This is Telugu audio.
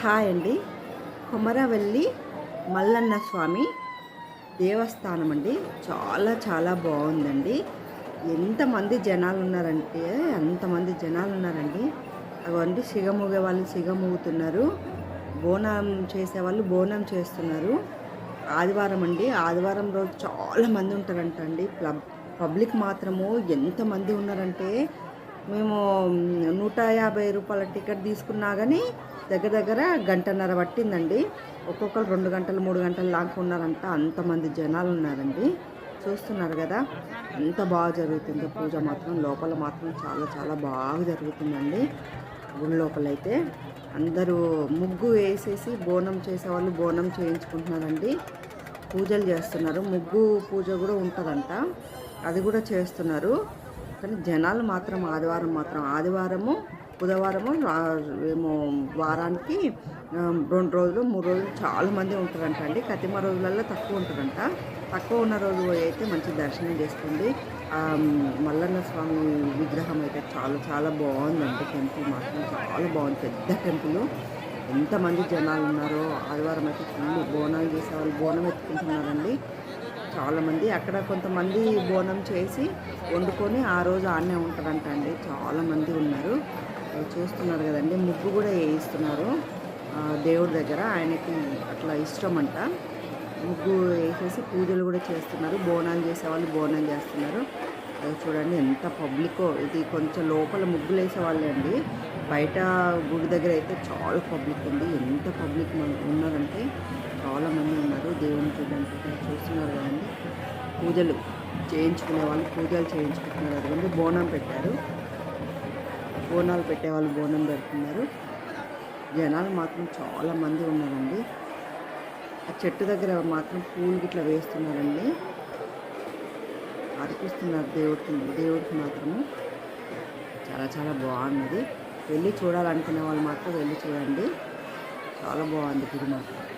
హాయ్ అండి. కొమరవెల్లి మల్లన్న స్వామి దేవస్థానం అండి. చాలా చాలా బాగుందండి. ఎంతమంది జనాలు ఉన్నారంటే అంతమంది జనాలు ఉన్నారండి అవండి సిగమూగే వాళ్ళు సిగమూగుతున్నారు. బోనం చేసే వాళ్ళు బోనం చేస్తున్నారు. ఆదివారం అండి. ఆదివారం రోజు చాలా మంది ఉంటారంట అండి పబ్లిక్ మాత్రము ఎంతమంది ఉన్నారంటే మేము నూట యాభై రూపాయల టికెట్ తీసుకున్నా కానీ దగ్గర దగ్గర గంటన్నర పట్టిందండి. ఒక్కొక్కరు రెండు గంటలు మూడు గంటలు లాగా ఉన్నారంట. అంతమంది జనాలు ఉన్నారండి. చూస్తున్నారు కదా ఎంత బాగా జరుగుతుందో. పూజ మాత్రం లోపల మాత్రం చాలా చాలా బాగా జరుగుతుందండి. గుడి లోపలైతే అందరూ ముగ్గు వేసేసి బోనం చేసేవాళ్ళు బోనం చేయించుకుంటున్నారండి. పూజలు చేస్తున్నారు. ముగ్గు పూజ కూడా ఉంటుందంట. అది కూడా చేస్తున్నారు. కానీ జనాలు మాత్రం ఆదివారం మాత్రం ఆదివారము బుధవారము ఏమో వారానికి రెండు రోజులు మూడు రోజులు చాలా మంది ఉంటారంట అండి. కతిమ రోజులలో తక్కువ ఉంటారంట. తక్కువ ఉన్న రోజు అయితే మంచి దర్శనం చేస్తుంది మల్లన్న స్వామి విగ్రహం అయితే చాలా చాలా బాగుందండి టెంపుల్ మాత్రం. చాలా బాగుంది. పెద్ద టెంపుల్. ఎంతమంది జనాలు ఉన్నారో ఆదివారం అయితే ఫుల్ బోనాలు చేసేవాళ్ళు బోనం ఎత్తుకుంటున్నారండి. చాలామంది అక్కడ కొంతమంది బోనం చేసి వండుకొని ఆ రోజు ఆడనే ఉంటారంట అండి చాలామంది ఉన్నారు. చూస్తున్నారు కదండి. ముగ్గు కూడా వేయిస్తున్నారు. దేవుడి దగ్గర ఆయనకి అట్లా ఇష్టం అంట ముగ్గు వేసేసి పూజలు కూడా చేస్తున్నారు. బోనాలు చేసేవాళ్ళు బోనం చేస్తున్నారు. చూడండి ఎంత పబ్లిక్. ఇది కొంచెం లోపల ముగ్గులు వేసేవాళ్ళే అండి. బయట గుడి దగ్గర అయితే చాలా పబ్లిక్ ఉంది. ఎంత పబ్లిక్ ఉన్నారంటే చాలామంది దేవునికి దేవుని చూస్తున్నారు కదండి. పూజలు చేయించుకునే వాళ్ళు పూజలు చేయించుకుంటున్నారు అదిగోండి బోనం పెట్టారు. బోనాలు పెట్టే వాళ్ళు బోనం పెడుతున్నారు. జనాలు మాత్రం చాలామంది ఉన్నారండి. ఆ చెట్టు దగ్గర మాత్రం పూలు గిట్లా వేస్తున్నారండి. అర్పిస్తున్నారు దేవుడికి దేవుడికి మాత్రము. చాలా చాలా బాగున్నది వెళ్ళి చూడాలనుకునే వాళ్ళు మాత్రం వెళ్ళి చూడండి. చాలా బాగుంది గుడి మాత్రం.